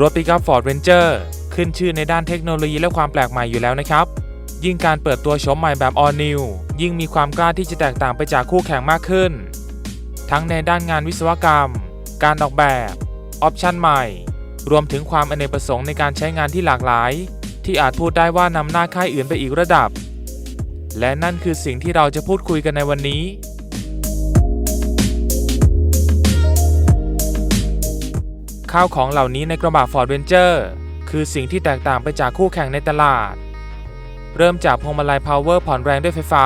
รถปิกอัพ Ford Ranger ขึ้นชื่อในด้านเทคโนโลยีและความแปลกใหม่อยู่แล้วนะครับ ยิ่งการเปิดตัวโฉมใหม่แบบ All New ยิ่งมีความกล้าที่จะแตกต่างไปจากคู่แข่งมากขึ้น ทั้งในด้านงานวิศวกรรม การออกแบบ ออปชันใหม่ รวมถึงความอเนกประสงค์ในการใช้งานที่หลากหลาย ที่อาจพูดได้ว่านำหน้าค่ายอื่นไปอีกระดับ และนั่นคือสิ่งที่เราจะพูดคุยกันในวันนี้ ข้าวของเหล่านี้ในกระบะ Ford Ranger คือสิ่งที่แตกต่างไปจากคู่แข่งในตลาด เริ่มจากพวงมาลัย Power ผ่อนแรงด้วยไฟฟ้า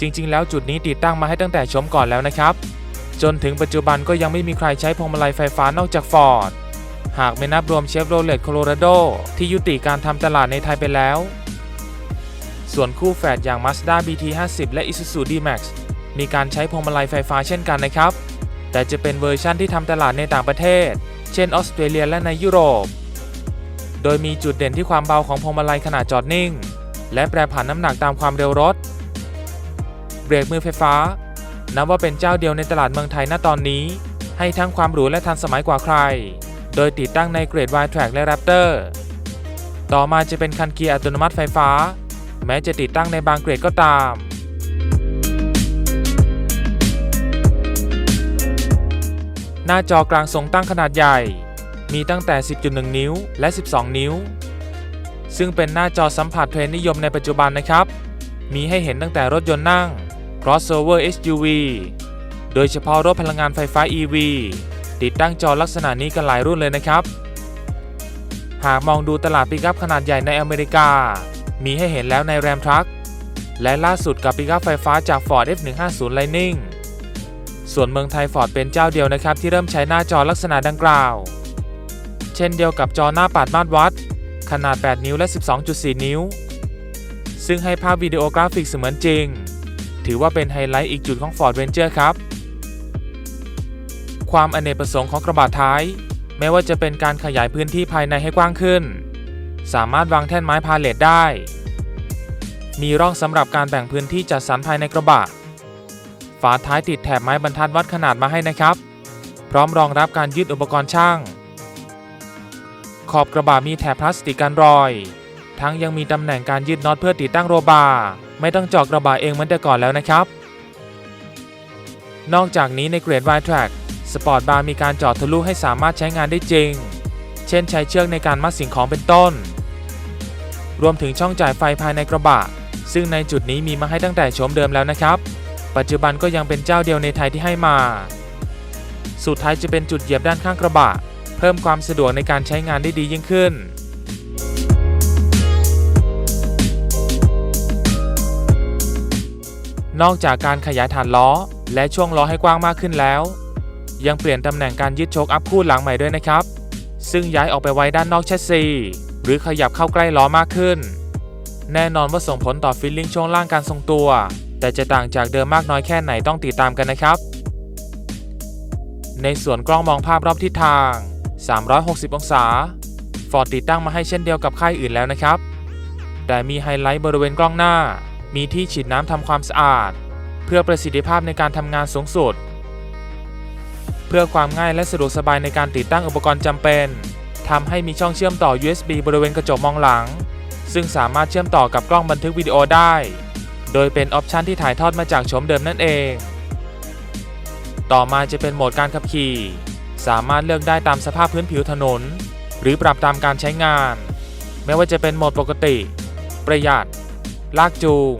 จริงๆ แล้วจุดนี้ติดตั้งมาให้ตั้งแต่ชมก่อนแล้วนะครับ จนถึงปัจจุบันก็ยังไม่มีใครใช้พวงมาลัยไฟฟ้านอกจาก Ford หากไม่นับรวมเชฟโรเลตโคโลราโดที่ยุติการทำตลาดในไทยไปแล้ว ส่วนคู่แฝดอย่าง Mazda BT50 และ Isuzu D-Max มีการใช้พวงมาลัยไฟฟ้าเช่นกันนะครับ แต่จะเป็นเวอร์ชั่นที่ทำตลาดในต่างประเทศ ช่นออสเตรเลียและในยุโรป โดยมีจุดเด่นที่ความเบาของพวงมาลัยขณะจอดนิ่ง และแปรผันน้ำหนักตามความเร็วรถ เบรกมือไฟฟ้า นับว่าเป็นเจ้าเดียวในตลาดเมืองไทยณตอนนี้ ให้ทั้งความหรูและทันสมัยกว่าใคร โดยติดตั้งในเกรด Y Track และ Raptor ต่อมาจะเป็นคันเกียร์อัตโนมัติไฟฟ้า แม้จะติดตั้งในบางเกรดก็ตาม น้าจอกลางทรงตั้งขนาดใหญ่ มีตั้งแต่ 10.1 นิ้วและ 12 นิ้ว ซึ่งเป็นหน้าจอสัมผัสเทรนนิยมในปัจจุบันนะครับ มีให้เห็นตั้งแต่รถยนต์นั่ง crossover SUV โดยเฉพาะรถพลังงานไฟฟ้า EV ติดตั้งจอลักษณะนี้กันหลายรุ่นเลยนะครับ หากมองดูตลาดปิกอัพขนาดใหญ่ในอเมริกา มีให้เห็นแล้วใน Ram Truck และล่าสุดกับปิกอัพไฟฟ้าจาก Ford F150 Lightning ส่วนเมืองไทย Ford เป็นเจ้าเดียวนะครับที่เริ่มใช้หน้าจอลักษณะดังกล่าว เช่นเดียวกับจอหน้าปัดมาตรวัด ขนาด 8 นิ้วและ 12.4 นิ้ว ซึ่งให้ภาพวิดีโอกราฟิกเสมือนจริง ถือว่าเป็นไฮไลท์อีกจุดของ Ford Ranger ครับ ความอเนกประสงค์ของกระบะท้ายไม่ว่าจะเป็นการขยายพื้นที่ภายในให้กว้างขึ้น สามารถวางแท่นไม้พาเลทได้ มีร่องสำหรับการแบ่งพื้นที่จัดสรรภายในกระบะ ฝาท้ายติดแถบไม้บรรทัดวัดขนาดมาให้นะครับ พร้อมรองรับการยืดอุปกรณ์ช่าง ขอบกระบะมีแถบพลาสติกกันรอย ทั้งยังมีตำแหน่งการยืดน็อตเพื่อติดตั้งโรบาร์ไม่ต้องเจาะกระบะเองเหมือนแต่ก่อนแล้วนะครับ นอกจากนี้ในเกรด Y Track สปอร์ตบาร์มีการเจาะทะลุให้สามารถใช้งานได้จริง เช่นใช้เชือกในการมัดสิ่งของเป็นต้น รวมถึงช่องจ่ายไฟภายในกระบะ ซึ่งในจุดนี้มีมาให้ตั้งแต่โฉมเดิมแล้วนะครับ ปัจจุบันก็ยังเป็นเจ้าเดียวในไทยที่ให้มา สุดท้ายจะเป็นจุดเหยียบด้านข้างกระบะ เพิ่มความสะดวกในการใช้งานได้ดียิ่งขึ้นนอกจากการขยายฐานล้อ และช่วงล้อให้กว้างมากขึ้นแล้ว ยังเปลี่ยนตำแหน่งการยึดโชคอัพคู่หลังใหม่ด้วยนะครับ ซึ่งย้ายออกไปไว้ด้านนอกแชสซี หรือขยับเข้าใกล้ล้อมากขึ้น แน่นอนว่าส่งผลต่อฟิลลิ่งช่วงล่างการทรงตัว แต่จะต่างจากเดิมมากน้อยแค่ไหนต้องติดตามกันนะครับ ในส่วนกล้องมองภาพรอบทิศทาง 360 องศา ฟอร์ดติดตั้งมาให้เช่นเดียวกับค่ายอื่นแล้วนะครับ แต่มีไฮไลท์บริเวณกล้องหน้า มีที่ฉีดน้ำทำความสะอาด เพื่อประสิทธิภาพในการทำงานสูงสุด เพื่อความง่ายและสะดวกสบายในการติดตั้งอุปกรณ์จำเป็นทำให้มีช่องเชื่อมต่อ USB บริเวณกระจกมองหลัง ซึ่งสามารถเชื่อมต่อกับกล้องบันทึกวิดีโอได้ โดยเป็นออปชันที่ถ่ายทอดมาจากโฉมเดิมนั่นเอง ต่อมาจะเป็นโหมดการขับขี่ สามารถเลือกได้ตามสภาพพื้นผิวถนน หรือปรับตามการใช้งาน ไม่ว่าจะเป็นโหมดปกติ ประหยัด ลากจูง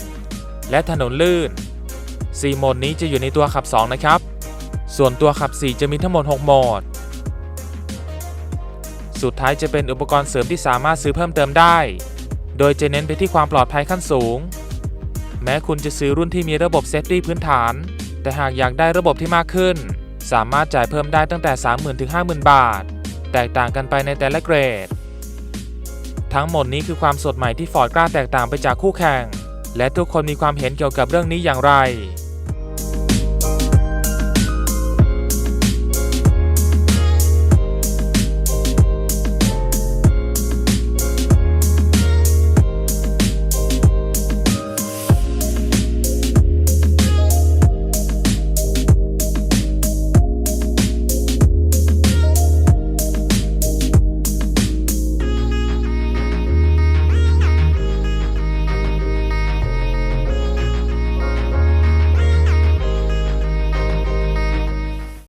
และถนนลื่น 4 โหมดนี้จะอยู่ในตัวขับ 2 นะครับ ส่วนตัวขับ 4 จะมีทั้งหมด 6 โหมด สุดท้ายจะเป็นอุปกรณ์เสริมที่สามารถซื้อเพิ่มเติมได้ โดยจะเน้นไปที่ความปลอดภัยขั้นสูง ม้คุณจะซื้อรุ่นที่มีระบบเซฟตี้พื้นฐาน แต่หากอยากได้ระบบที่มากขึ้น สามารถจ่ายเพิ่มได้ตั้งแต่ 30,000ถึง50,000 บาท แตกต่างกันไปในแต่ละเกรด ทั้งหมดนี้คือความสดใหม่ที่ฟอร์ดกล้าแตกต่างไปจากคู่แข่ง และทุกคนมีความเห็นเกี่ยวกับเรื่องนี้อย่างไร